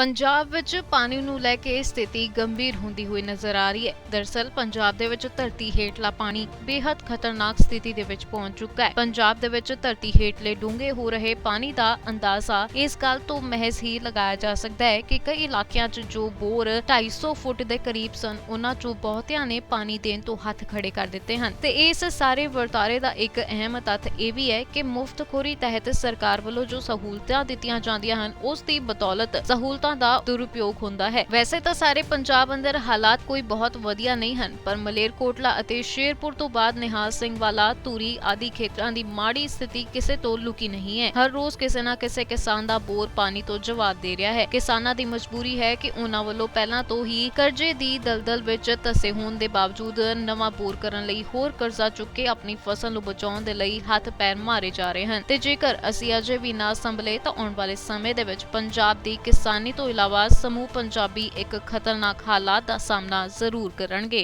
ਪੰਜਾਬ ਵਿੱਚ ਪਾਣੀ ਨੂੰ ਲੈ ਕੇ ਸਥਿਤੀ ਗੰਭੀਰ ਹੁੰਦੀ ਹੋਈ ਨਜ਼ਰ ਆ ਰਹੀ ਹੈ। ਦਰਸਲ, ਪੰਜਾਬ ਦੇ ਵਿੱਚ ਧਰਤੀ ਹੇਠਲਾ ਪਾਣੀ ਬੇहद ਖਤਰਨਾਕ ਸਥਿਤੀ ਦੇ ਵਿੱਚ ਪਹੁੰਚ ਚੁੱਕਾ ਹੈ। ਪੰਜਾਬ ਦੇ ਵਿੱਚ ਧਰਤੀ ਹੇਠਲੇ ਡੂੰਘੇ ਹੋ ਰਹੇ ਪਾਣੀ ਦਾ ਅੰਦਾਜ਼ਾ ਇਸ ਗੱਲ ਤੋਂ ਮਹਿਜ਼ ਹੀ ਲਗਾਇਆ ਜਾ ਸਕਦਾ ਹੈ ਕਿ ਕਈ ਇਲਾਕਿਆਂ 'ਚ ਜੋ ਬੋਰ 250 ਫੁੱਟ ਦੇ ਕਰੀਬ ਸਨ, ਉਹਨਾਂ 'ਚੋਂ ਬਹੁਤਿਆਂ ਨੇ ਪਾਣੀ ਦੇਣ ਤੋਂ ਹੱਥ ਖੜੇ ਕਰ ਦਿੱਤੇ ਹਨ। ਤੇ ਇਸ ਸਾਰੇ ਵਰਤਾਰੇ ਦਾ ਇੱਕ ਅਹਿਮ ਤੱਥ ਇਹ ਵੀ ਹੈ ਕਿ ਮੁਫਤਖੋਰੀ ਤਹਿਤ ਸਰਕਾਰ ਵੱਲੋਂ ਜੋ ਸਹੂਲਤਾਂ ਦਿੱਤੀਆਂ ਜਾਂਦੀਆਂ ਹਨ, ਉਸ ਦੀ ਬਦੌਲਤ ਸਹੂਲਤਾਂ ਦਾ ਦੁਰਉਪਯੋਗ ਹੁੰਦਾ ਹੈ। ਵੈਸੇ ਤਾਂ ਸਾਰੇ ਪੰਜਾਬ ਅੰਦਰ ਹਾਲਾਤ ਕੋਈ ਬਹੁਤ ਵਧੀਆ ਨਹੀਂ ਹਨ, ਪਰ ਮਲੇਰਕੋਟਲਾ ਅਤੇ ਸ਼ੇਰਪੁਰ ਤੋਂ ਬਾਅਦ ਨਿਹਾਲ ਸਿੰਘ ਵਾਲਾ, ਧੂਰੀ ਆਦਿ ਖੇਤਰਾਂ ਦੀ ਮਾੜੀ ਸਥਿਤੀ ਕਿਸੇ ਤੋਂ ਲੁਕੀ ਨਹੀਂ ਹੈ। ਹਰ ਰੋਜ਼ ਕਿਸੇ ਨਾ ਕਿਸੇ ਕਿਸਾਨ ਦਾ ਬੋਰ ਪਾਣੀ ਤੋਂ ਜਵਾਬ ਦੇ ਰਿਹਾ ਹੈ। ਕਿਸਾਨਾਂ ਦੀ ਮਜਬੂਰੀ ਹੈ ਕਿ ਉਹਨਾਂ ਵੱਲੋਂ ਪਹਿਲਾਂ ਤੋਂ ਹੀ ਕਰਜ਼ੇ ਦੀ ਦਲਦਲ ਵਿੱਚ ਧਸੇ ਹੋਣ ਦੇ ਬਾਵਜੂਦ ਨਵਾਂ ਬੋਰ ਕਰਨ ਲਈ ਹੋਰ ਕਰਜ਼ਾ ਚੁੱਕ ਕੇ ਆਪਣੀ ਫਸਲ ਨੂੰ ਬਚਾਉਣ ਦੇ ਲਈ ਹੱਥ ਪੈਰ ਮਾਰੇ ਜਾ ਰਹੇ ਹਨ। ਤੇ ਜੇਕਰ ਅਸੀਂ ਅਜੇ ਵੀ ਨਾ ਸੰਭਲੇ ਤਾਂ ਆਉਣ ਵਾਲੇ ਸਮੇਂ ਦੇ ਵਿੱਚ ਪੰਜਾਬ ਦੀ ਕਿਸਾਨੀ ਤੋਂ ਇਲਾਵਾ ਸਮੂਹ ਪੰਜਾਬੀ ਇੱਕ ਖਤਰਨਾਕ ਹਾਲਾਤ ਦਾ ਸਾਹਮਣਾ ਜ਼ਰੂਰ ਕਰਨਗੇ।